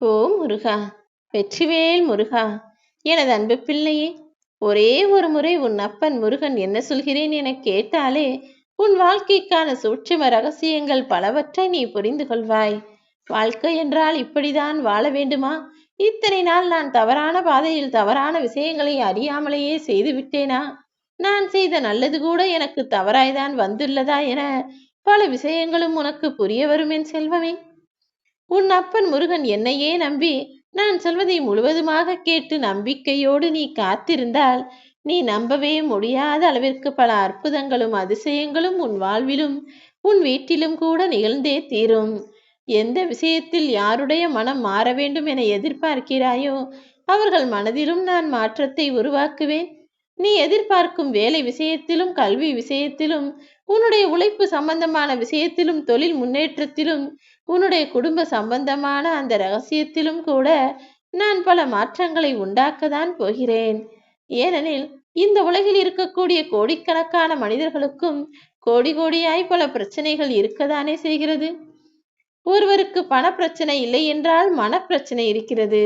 ஓ முருகா வெற்றிவேல் முருகா எனது அன்பு பிள்ளையே ஒரே ஒரு முறை உன் அப்பன் முருகன் என்ன சொல்கிறேன் என கேட்டாலே உன் வாழ்க்கைக்கான சூட்சும ரகசியங்கள் பலவற்றை நீ புரிந்து கொள்வாய். வாழ்க்கை என்றால் இப்படிதான் வாழ வேண்டுமா? இத்தனை நாள் நான் தவறான பாதையில் தவறான விஷயங்களை அறியாமலேயே செய்து விட்டேனா? நான் செய்த நல்லது கூட எனக்கு தவறாய்தான் வந்துள்ளதா என பல விஷயங்களும் உனக்கு புரிய வரும் என் செல்வமே. உன் அப்பன் முருகன் என்னையே நம்பி நான் சொல்வதை முழுவதுமாக கேட்டு நம்பிக்கையோடு நீ காத்திருந்தால் நீ நம்பவே முடியாத அளவிற்கு பல அற்புதங்களும் அதிசயங்களும் உன் வாழ்விலும் உன் வீட்டிலும் கூட நிகழ்ந்தே தீரும். எந்த விஷயத்தில் யாருடைய மனம் மாற வேண்டும் என எதிர்பார்க்கிறாயோ அவர்கள் மனதிலும் நான் மாற்றத்தை உருவாக்குவேன். நீ எதிர்பார்க்கும் வேலை விஷயத்திலும் கல்வி விஷயத்திலும் உன்னுடைய உழைப்பு சம்பந்தமான விஷயத்திலும் தொழில் முன்னேற்றத்திலும் உன்னுடைய குடும்ப சம்பந்தமான அந்த ரகசியத்திலும் கூட நான் பல மாற்றங்களை உண்டாக்கத்தான் போகிறேன். ஏனெனில் இந்த உலகில் இருக்கக்கூடிய கோடிக்கணக்கான மனிதர்களுக்கும் கோடி கோடியாய் பல பிரச்சனைகள் இருக்கதானே செய்கிறது? ஒருவருக்கு பண பிரச்சனை இல்லை என்றால் மனப்பிரச்சனை இருக்கிறது.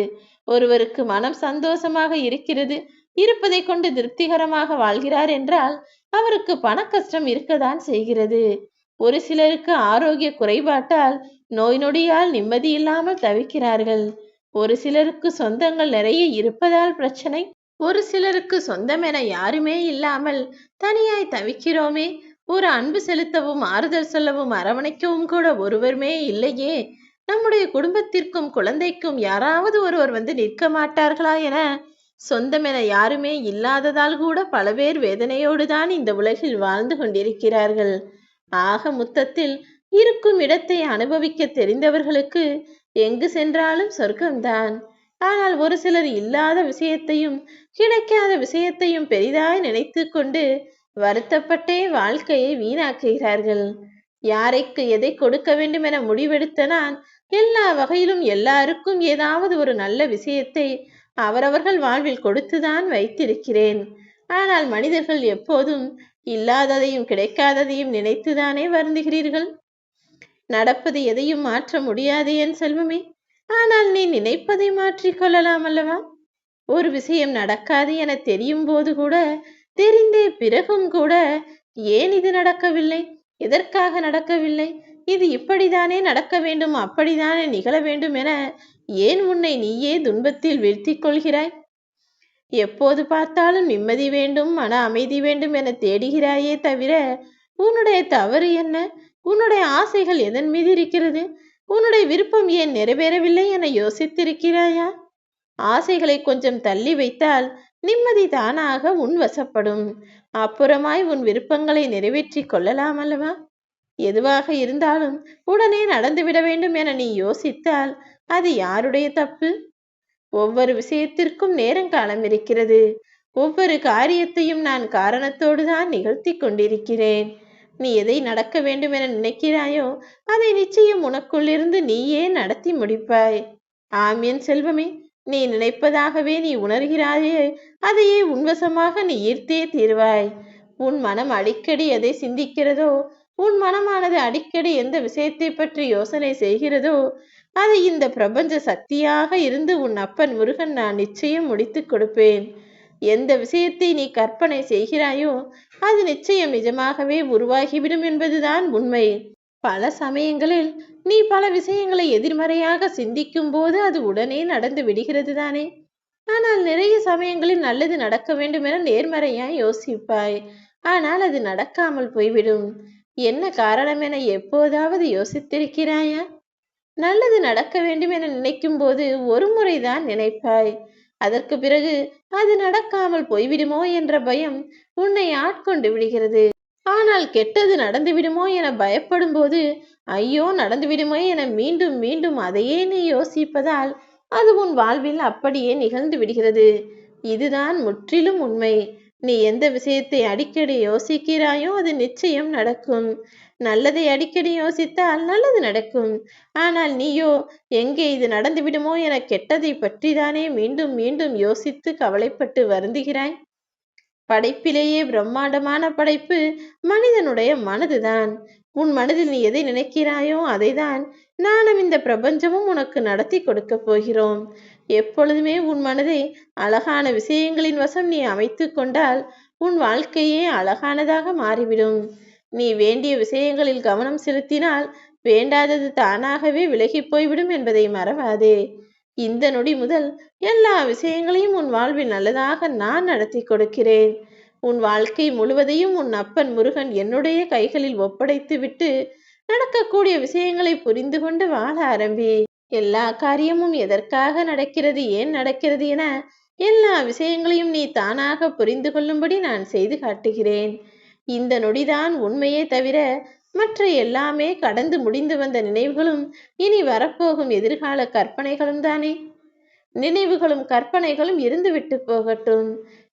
ஒருவருக்கு மனம் சந்தோஷமாக இருக்கிறது. இருப்பதை கொண்டு திருப்திகரமாக வாழ்கிறார் என்றால் அவருக்கு பண கஷ்டம் இருக்கதான் செய்கிறது. ஒரு சிலருக்கு ஆரோக்கிய குறைபாட்டால் நோய் நொடியால் நிம்மதி இல்லாமல் தவிக்கிறார்கள். ஒரு சிலருக்கு சொந்தங்கள் நிறைய இருப்பதால் பிரச்சனை. ஒரு சிலருக்கு சொந்தம் என யாருமே இல்லாமல் தனியாய் தவிக்கிறோமே. ஒரு அன்பு செலுத்தவும் ஆறுதல் சொல்லவும் அரவணைக்கவும் கூட ஒருவருமே இல்லையே. நம்முடைய குடும்பத்திற்கும் குழந்தைக்கும் யாராவது ஒருவர் வந்து நிற்க மாட்டார்களா என சொந்தமென யாருமே இல்லாததால் கூட பல பேர் வேதனையோடு தான் இந்த உலகில் வாழ்ந்து கொண்டிருக்கிறார்கள். ஆக மொத்தத்தில் இருக்கும் இடத்தை அனுபவிக்க தெரிந்தவர்களுக்கு எங்கு சென்றாலும் சொர்க்கம்தான். ஆனால் ஒரு சிலர் இல்லாத விஷயத்தையும் கிடைக்காத விஷயத்தையும் பெரிதாய் நினைத்து கொண்டு வருத்தப்பட்டே வாழ்க்கையை வீணாக்குகிறார்கள். யாரைக்கு எதை கொடுக்க வேண்டும் என முடிவெடுத்த நான் எல்லா வகையிலும் எல்லாருக்கும் ஏதாவது ஒரு நல்ல விஷயத்தை அவரவர்கள் வாழ்வில் கொடுத்துதான் வைத்திருக்கிறேன். ஆனால் மனிதர்கள் எப்போதும் இல்லாததையும் கிடைக்காததையும் நினைத்துதானே வருந்துகிறீர்கள்? நடப்பது எதையும் மாற்ற முடியாது என் செல்வமே. ஆனால் நீ நினைப்பதை மாற்றிக் கொள்ளலாம் அல்லவா? ஒரு விஷயம் நடக்காது என தெரியும் போது கூட தெரிந்தே பிறகும் கூட ஏன் இது நடக்கவில்லை? எதற்காக நடக்கவில்லை? இது இப்படிதானே நடக்க வேண்டும் அப்படித்தானே நிகழ வேண்டும் என ஏன் உன்னை நீயே துன்பத்தில் வீழ்த்திக் கொள்கிறாய்? எப்போது பார்த்தாலும் நிம்மதி வேண்டும் மன அமைதி வேண்டும் என தேடுகிறாயே தவிர உன்னுடைய தவறு என்ன? உன்னுடைய ஆசைகள் எதன் மீது இருக்கிறது? உன்னுடைய விருப்பம் ஏன் நிறைவேறவில்லை என யோசித்திருக்கிறாயா? ஆசைகளை கொஞ்சம் தள்ளி வைத்தால் நிம்மதி தானாக உன் வசப்படும். அப்புறமாய் உன் விருப்பங்களை நிறைவேற்றி கொள்ளலாம் அல்லவா? எதுவாக இருந்தாலும் உடனே நடந்துவிட வேண்டும் என நீ யோசித்தால் அது யாருடைய தப்பு? ஒவ்வொரு விஷயத்திற்கும் நேரங்காலம் இருக்கிறது ஒவ்வொரு காரியத்தையும் நான் காரணத்தோடு தான் நிகழ்த்தி கொண்டிருக்கிறேன். நீ எதை நடக்க வேண்டும் என நினைக்கிறாயோ அதை நிச்சயம் உனக்குள்ளிருந்து நீயே நடத்தி முடிப்பாய். ஆம் என் செல்வமே நீ நினைப்பதாகவே நீ உணர்கிறாயே அதையே உன்வசமாக நீ ஈர்த்தே தீர்வாய். உன் மனம் அடிக்கடி எதை சிந்திக்கிறதோ உன் மனமானது அடிக்கடி எந்த விஷயத்தை பற்றி யோசனை செய்கிறதோ அது இந்த பிரபஞ்ச சக்தியாக இருந்து உன் அப்பன் முருகன் நான் நிச்சயம் முடித்து கொடுப்பேன். எந்த விஷயத்தை நீ கற்பனை செய்கிறாயோ அது நிச்சயம் நிஜமாகவே உருவாகிவிடும் என்பதுதான் உண்மை. பல சமயங்களில் நீ பல விஷயங்களை எதிர்மறையாக சிந்திக்கும் போது அது உடனே நடந்து விடுகிறது தானே ஆனால் நிறைய சமயங்களில் நல்லது நடக்க வேண்டும் என நேர்மறையாய் யோசிப்பாய். ஆனால் அது நடக்காமல் போய்விடும். என்ன காரணம் என எப்போதாவது யோசித்திருக்கிறாயா? நல்லது நடக்க வேண்டும் என நினைக்கும் போது ஒரு முறைதான் நினைப்பாய். அதற்கு பிறகு அது நடக்காமல் போய்விடுமோ என்ற பயம் உன்னை ஆட்கொண்டு விடுகிறது. ஆனால் கெட்டது நடந்து விடுமோ என பயப்படும் போது ஐயோ நடந்து விடுமோ என மீண்டும் மீண்டும் அதையே நீ யோசிப்பதால் அது உன் வாழ்வில் அப்படியே நிகழ்ந்து விடுகிறது. இதுதான் முற்றிலும் உண்மை. நீ எந்த விஷயத்தை அடிக்கடி யோசிக்கிறாயோ அது நிச்சயம் நடக்கும். நல்லதை அடிக்கடி யோசித்தால் நல்லது நடக்கும். ஆனால் நீயோ எங்கே இது நடந்து விடுமோ என கெட்டதை பற்றிதானே மீண்டும் மீண்டும் யோசித்து கவலைப்பட்டு வருந்துகிறாய்? படைப்பிலேயே பிரம்மாண்டமான படைப்பு மனிதனுடைய மனதுதான். உன் மனதில் நீ எதை நினைக்கிறாயோ அதைதான் நானும் இந்த பிரபஞ்சமும் உனக்கு நடத்தி கொடுக்கப் போகிறோம். எப்பொழுதுமே உன் மனதை அழகான விஷயங்களின் வசம் நீ அமைத்து கொண்டால் உன் வாழ்க்கையே அழகானதாக மாறிவிடும். நீ வேண்டிய விஷயங்களில் கவனம் செலுத்தினால் வேண்டாதது தானாகவே விலகி போய்விடும் என்பதை மறவாதே. இந்த நொடி முதல் எல்லா விஷயங்களையும் உன் வாழ்வில் நல்லதாக நான் நடத்தி கொடுக்கிறேன். உன் வாழ்க்கை முழுவதையும் உன் அப்பன் முருகன் என்னுடைய கைகளில் ஒப்படைத்து விட்டு நடக்கக்கூடிய விஷயங்களை புரிந்து கொண்டு வாழ ஆரம்பி. எல்லா காரியமும் எதற்காக நடக்கிறது ஏன் நடக்கிறது என எல்லா விஷயங்களையும் நீ தானாக புரிந்து கொள்ளும்படி நான் செய்து காட்டுகிறேன். இந்த நொடிதான் உண்மையே தவிர மற்ற எல்லாமே கடந்து முடிந்து வந்த நினைவுகளும் இனி வரப்போகும் எதிர்கால கற்பனைகளும் தானே. நினைவுகளும் கற்பனைகளும் இருந்துவிட்டு போகட்டும்.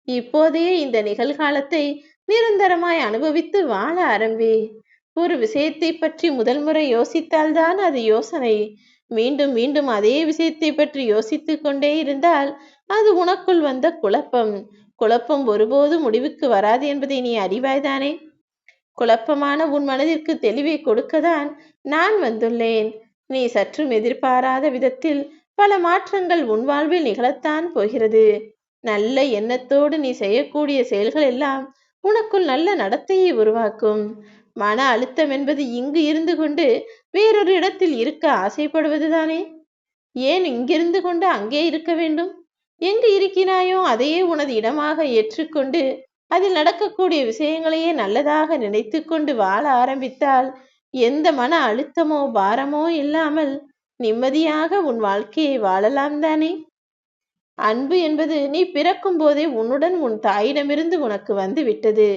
இப்போதே இந்த நிகழ்காலத்தை நிரந்தரமாய் அனுபவித்து வாழ ஆரம்பி. ஒரு விஷயத்தை பற்றி முதல் முறை யோசித்தால்தான் அது யோசனை. மீண்டும் மீண்டும் அதே விஷயத்தை பற்றி யோசித்து கொண்டே இருந்தால் அது உனக்குள் வந்த குழப்பம். குழப்பம் ஒருபோதும் முடிவுக்கு வராது என்பதை நீ அறிவாய்தானே? குழப்பமான உன் மனதிற்கு தெளிவை கொடுக்கதான் நான் வந்துள்ளேன். நீ சற்றும் எதிர்பாராத விதத்தில் பல மாற்றங்கள் உன் வாழ்வில் நிகழத்தான் போகிறது. நல்ல எண்ணத்தோடு நீ செய்யக்கூடிய செயல்கள் எல்லாம் உனக்குள் நல்ல நடத்தையை உருவாக்கும். மன அழுத்தம் என்பது இங்கு இருந்து கொண்டு வேறொரு இடத்தில் இருக்க ஆசைப்படுவதுதானே? ஏன் இங்கிருந்து கொண்டு அங்கே இருக்க வேண்டும்? எங்கு இருக்கிறாயோ அதையே உனது இடமாக ஏற்றுக்கொண்டு அதில் நடக்கக்கூடிய விஷயங்களையே நல்லதாக நினைத்து கொண்டு வாழ ஆரம்பித்தால் எந்த மன அழுத்தமோ பாரமோ இல்லாமல் நிம்மதியாக உன் வாழ்க்கையை வாழலாம் தானே? அன்பு என்பது நீ பிறக்கும் போதே உன்னுடன் உன் தாயிடமிருந்து உனக்கு வந்து விட்டது.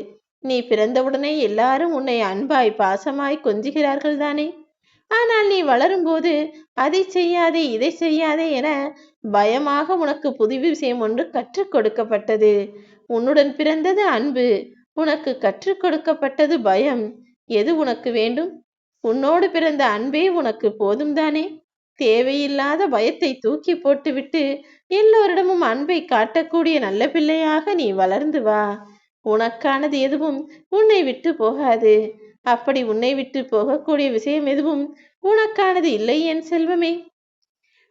நீ பிறந்தவுடனே எல்லாரும் உன்னை அன்பாய் பாசமாய் கொஞ்சுகிறார்கள் தானே? ஆனால் நீ வளரும்போது அதை செய்யாதே இதை செய்யாதே என பயமாக உனக்கு புது விஷயம் ஒன்று கற்றுக் கொடுக்கப்பட்டது. உன்னுடன் பிறந்தது அன்பு. உனக்கு கற்றுக் கொடுக்கப்பட்டது பயம். எது உனக்கு வேண்டும்? உன்னோடு பிறந்த அன்பே உனக்கு போதும் தானே? தேவையில்லாத பயத்தை தூக்கி போட்டுவிட்டு எல்லோரிடமும் அன்பை காட்டக்கூடிய நல்ல பிள்ளையாக நீ வளர்ந்து வா. உனக்கானது எதுவும் உன்னை விட்டு போகாது. அப்படி உன்னை விட்டு போகக்கூடிய விஷயம் எதுவும் உனக்கானது இல்லை என் செல்வமே.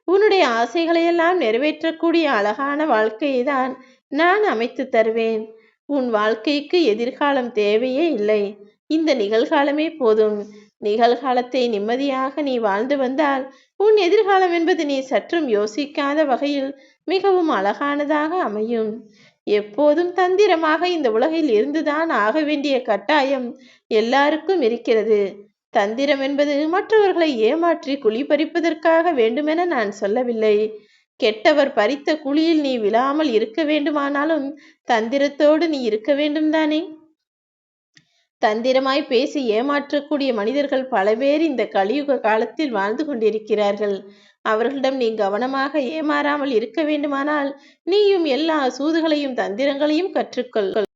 உன்னுடைய ஆசைகளையெல்லாம் நிறைவேற்றக்கூடிய அழகான வாழ்க்கையை தான் நான் அமைத்து தருவேன். உன் வாழ்க்கைக்கு எதிர்காலம் தேவையே இல்லை. இந்த நிகழ்காலமே போதும். நிகழ்காலத்தை நிம்மதியாக நீ வாழ்ந்து வந்தால் உன் எதிர்காலம் என்பது நீ சற்றும் யோசிக்காத வகையில் மிகவும் அழகானதாக அமையும். எப்போதும் தந்திரமாக இந்த உலகில் இருந்துதான் ஆக வேண்டிய கட்டாயம் எல்லாருக்கும் இருக்கிறது. தந்திரம் என்பது மற்றவர்களை ஏமாற்றி குழி பறிப்பதற்காக வேண்டுமென நான் சொல்லவில்லை. கெட்டவர் பறித்த குழியில் நீ விழாமல் இருக்க வேண்டுமானாலும் தந்திரத்தோடு நீ இருக்க வேண்டும் தானே தந்திரமாய் பேசி ஏமாற்றக்கூடிய மனிதர்கள் பல பேர் இந்த கலியுக காலத்தில் வாழ்ந்து கொண்டிருக்கிறார்கள். அவர்களிடம் நீ கவனமாக ஏமாறாமல் இருக்க வேண்டுமானால் நீயும் எல்லா சூதுகளையும் தந்திரங்களையும் கற்றுக்கொள்.